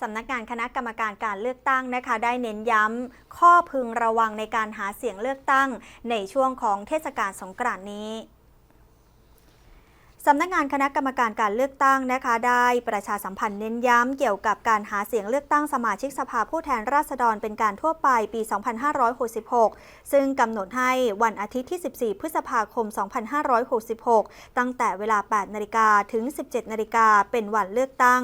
สำนักงานคณะกรรมการการเลือกตั้งนะคะ ได้เน้นย้ำข้อพึงระวังในการหาเสียงเลือกตั้ง ในช่วงของเทศกาลสงกรานต์นี้สำนักงานคณะกรรมการการเลือกตั้งนะคะ ได้ประชาสัมพันธ์เน้นย้ำเกี่ยวกับการหาเสียงเลือกตั้งสมาชิกสภาผู้แทนราษฎรเป็นการทั่วไปปี 2566 ซึ่งกำหนดให้วันอาทิตย์ที่ 14 พฤษภาคม 2566 ตั้งแต่เวลา 8 นาฬิกาถึง 17 นาฬิกาเป็นวันเลือกตั้ง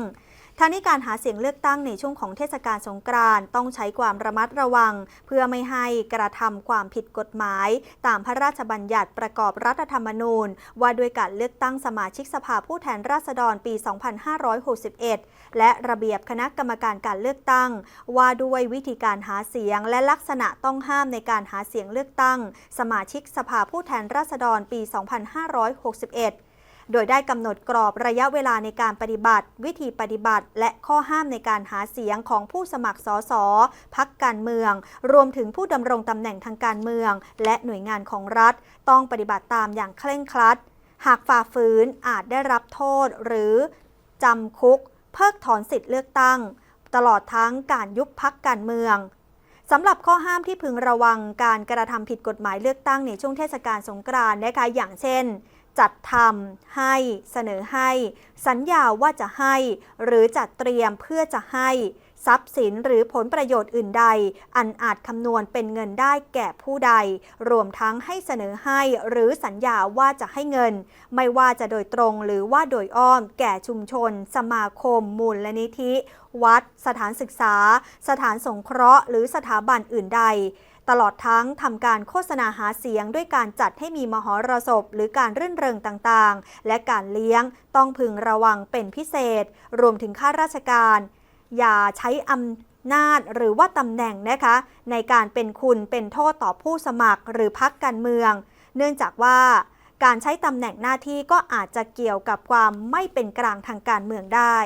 ทางนี้การหาเสียงเลือกตั้งในช่วงของเทศกาลสงกรานต์ต้องใช้ความระมัดระวัง เพื่อไม่ให้กระทำความผิดกฎหมาย ตามพระราชบัญญัติประกอบรัฐธรรมนูญ ว่าด้วยการเลือกตั้งสมาชิกสภาผู้แทนราษฎรปี 2561 และระเบียบคณะกรรมการการเลือกตั้ง ว่าด้วยวิธีการหาเสียงและลักษณะต้องห้ามในการหาเสียงเลือกตั้ง สมาชิกสภาผู้แทนราษฎรปี 2561 โดยได้กำหนดกรอบระยะเวลาในการปฏิบัติ วิธีปฏิบัติ และข้อห้ามในการหาเสียงของผู้สมัครสสพักการเมือง รวมถึงผู้ดำรงตำแหน่งทางการเมือง และหน่วยงานของรัฐ ต้องปฏิบัติตามอย่างเคร่งครัด หากฝ่าฝืนอาจได้รับโทษหรือจำคุก เพิกถอนสิทธิ์เลือกตั้ง ตลอดทั้งการยุบพักการเมืองสำหรับข้อห้ามที่พึงระวังการกระทำผิดกฎหมายเลือกตั้งในช่วงเทศกาลสงกรานต์นะคะอย่างเช่น จัดทำให้เสนอให้ สัญญาว่าจะให้ หรือจัดเตรียมเพื่อจะให้ทรัพย์สินหรือผลประโยชน์อื่นใด อันอาจคำนวณเป็นเงินได้แก่ผู้ใด รวมทั้งให้เสนอให้หรือสัญญาว่าจะให้เงิน ไม่ว่าจะโดยตรงหรือว่าโดยอ้อม แก่ชุมชน สมาคม มูลลนิธิ วัด สถานศึกษา สถานสงเคราะห์ หรือสถาบันอื่นใดตลอดทั้งทำการโฆษณาหาเสียงด้วยการจัดให้มีมหรสพ หรือการรื่นเริงต่างๆ และการเลี้ยงต้องพึงระวังเป็นพิเศษ รวมถึงข้าราชการ อย่าใช้อำนาจหรือว่าตำแหน่งนะคะ ในการเป็นคุณเป็นโทษต่อผู้สมัครหรือพักการเมือง เนื่องจากว่าการใช้ตำแหน่งหน้าที่ก็อาจจะเกี่ยวกับความไม่เป็นกลางทางการเมืองได้